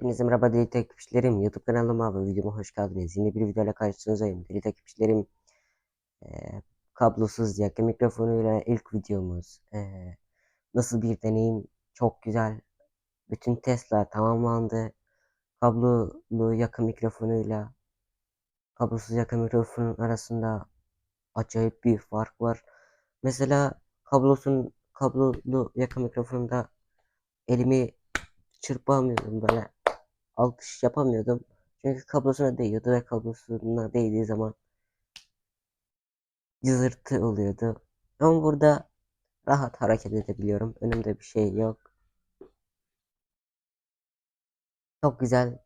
Hepinize merhaba değerli takipçilerim. YouTube kanalıma ve videoma hoş geldiniz. Yeni bir videoyla karşınızdayım. Değerli takipçilerim, eee, kablosuz yakın mikrofonuyla ilk videomuz. Eee, nasıl bir deneyim? Çok güzel. Bütün testler tamamlandı. Kablolu yakın mikrofonuyla kablosuz yakın mikrofonun arasında acayip bir fark var. Mesela kablosun kablolu yakın mikrofonunda elimi çırpamıyordum böyle alkış yapamıyordum. Çünkü kablosuna değiyordu ve kablosuna değdiği zaman cızırtı oluyordu. Ama burada rahat hareket edebiliyorum. Önümde bir şey yok. Çok güzel.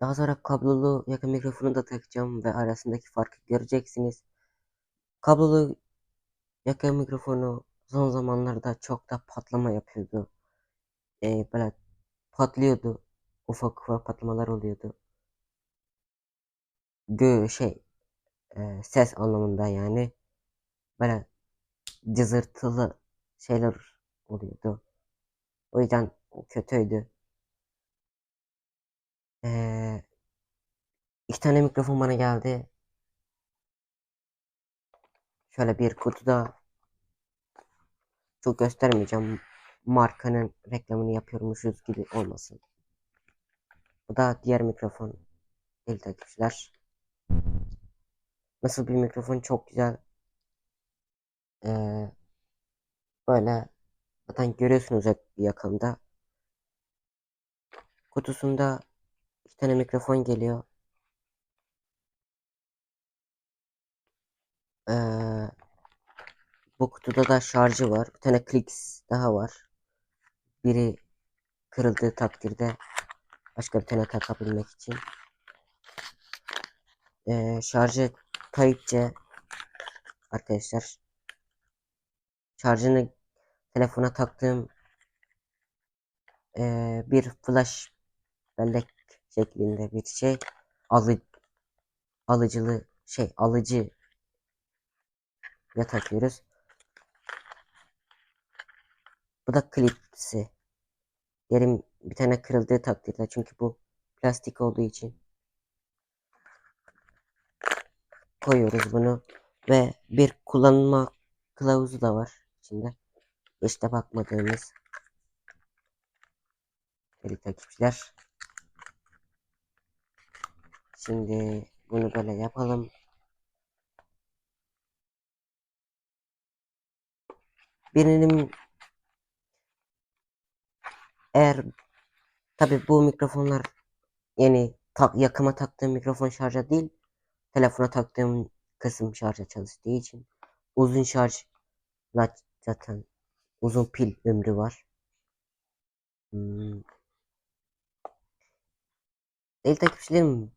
Daha sonra kablolu yakın mikrofonu da takacağım ve arasındaki farkı göreceksiniz. Kablolu yakın mikrofonu son zamanlarda çok da patlama yapıyordu. Ee, böyle patlıyordu. Ufak ufak patlamalar oluyordu. Gö şey e, ses anlamında yani böyle cızırtılı şeyler oluyordu. O yüzden kötüydü. Ee, iki tane mikrofon bana geldi. Şöyle bir kutuda çok göstermeyeceğim. Markanın reklamını yapıyormuşuz gibi olmasın. Bu da diğer mikrofon. Değil takipçiler. Nasıl bir mikrofon çok güzel. Ee, böyle zaten görüyorsunuz yakında. Kutusunda iki tane mikrofon geliyor. Ee, bu kutuda da şarjı var. Bir tane Clix daha var. Biri kırıldığı takdirde başka bir tane takabilmek için. Ee, şarjı Type-C arkadaşlar. Şarjını telefona taktığım ee, bir flash bellek şeklinde bir şey alı alıcılı şey alıcı ya takıyoruz. Bu da klipsi. Yerim bir tane kırıldığı takdirde çünkü bu plastik olduğu için koyuyoruz bunu ve bir kullanma kılavuzu da var içinde. İşte bakmadığımız Değerli takipçiler. Şimdi bunu böyle yapalım. Birinin eğer tabi bu mikrofonlar yani tak, yakıma taktığım mikrofon şarja değil telefona taktığım kısım şarja çalıştığı için uzun şarj zaten uzun pil ömrü var. Hmm. Değerli takipçilerim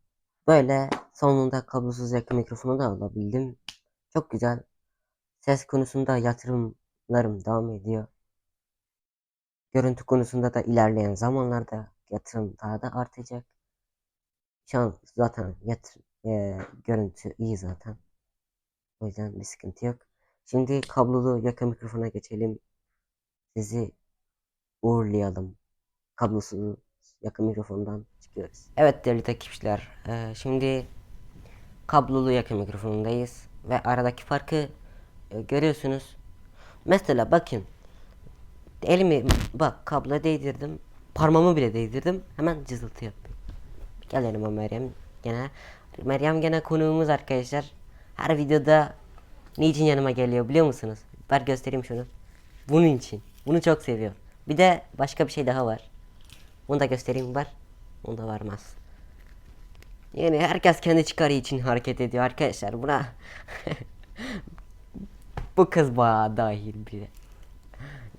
böyle sonunda kablosuz yakın mikrofonu da alabildim. Çok güzel. Ses konusunda yatırımlarım devam ediyor. Görüntü konusunda da ilerleyen zamanlarda yatırım daha da artacak. Şu an zaten yatır, e, görüntü iyi zaten. O yüzden bir sıkıntı yok. Şimdi kablolu yakın mikrofona geçelim. Sizi uğurlayalım. Kablosuz yakın mikrofondan çıkıyoruz. Evet değerli takipçiler. e, şimdi kablolu yakın mikrofonundayız. Ve aradaki farkı e, görüyorsunuz. Mesela bakın. Elimi bak kabloya değdirdim. Parmağımı bile değdirdim. Hemen cızıltı yapıyor. Gel yanıma Meryem. Gene Meryem gene konuğumuz arkadaşlar. Her videoda niçin yanıma geliyor biliyor musunuz? Ver göstereyim şunu. Bunun için. Bunu çok seviyor. Bir de başka bir şey daha var. Bunu da göstereyim var. Onu da varmaz. Yani herkes kendi çıkarı için hareket ediyor arkadaşlar. Buna bu kız bayağı dahil bir de.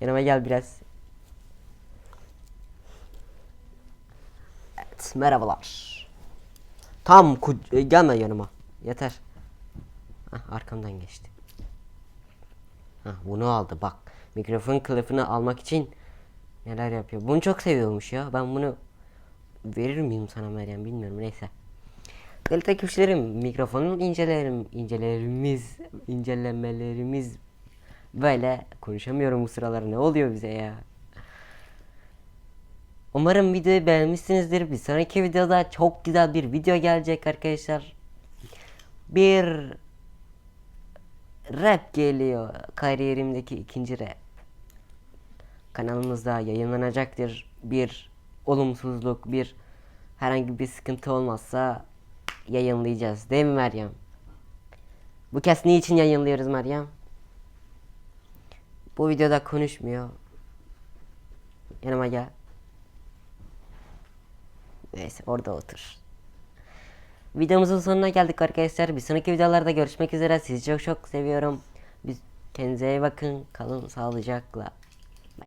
Yanıma gel biraz. Evet, merhabalar. Tam e, gelme yanıma. Yeter. Hah, arkamdan geçti. Hah, bunu aldı bak. Mikrofon kılıfını almak için neler yapıyor. Bunu çok seviyormuş ya. Ben bunu verir miyim sana Meryem bilmiyorum neyse. Değerli takipçilerim mikrofonun incelerim, incelerimiz, incelemelerimiz böyle konuşamıyorum bu sıralar ne oluyor bize ya. Umarım videoyu beğenmişsinizdir. Bir sonraki videoda çok güzel bir video gelecek arkadaşlar. Bir rap geliyor. Kariyerimdeki ikinci rap. Kanalımızda yayınlanacaktır. Bir olumsuzluk, bir herhangi bir sıkıntı olmazsa yayınlayacağız. Değil mi Meryem? Bu kez niçin yayınlıyoruz Meryem? Bu videoda konuşmuyor. Yanıma gel. Neyse orada otur. Videomuzun sonuna geldik arkadaşlar. Bir sonraki videolarda görüşmek üzere. Sizi çok çok seviyorum. Biz kendinize iyi bakın. Kalın sağlıcakla.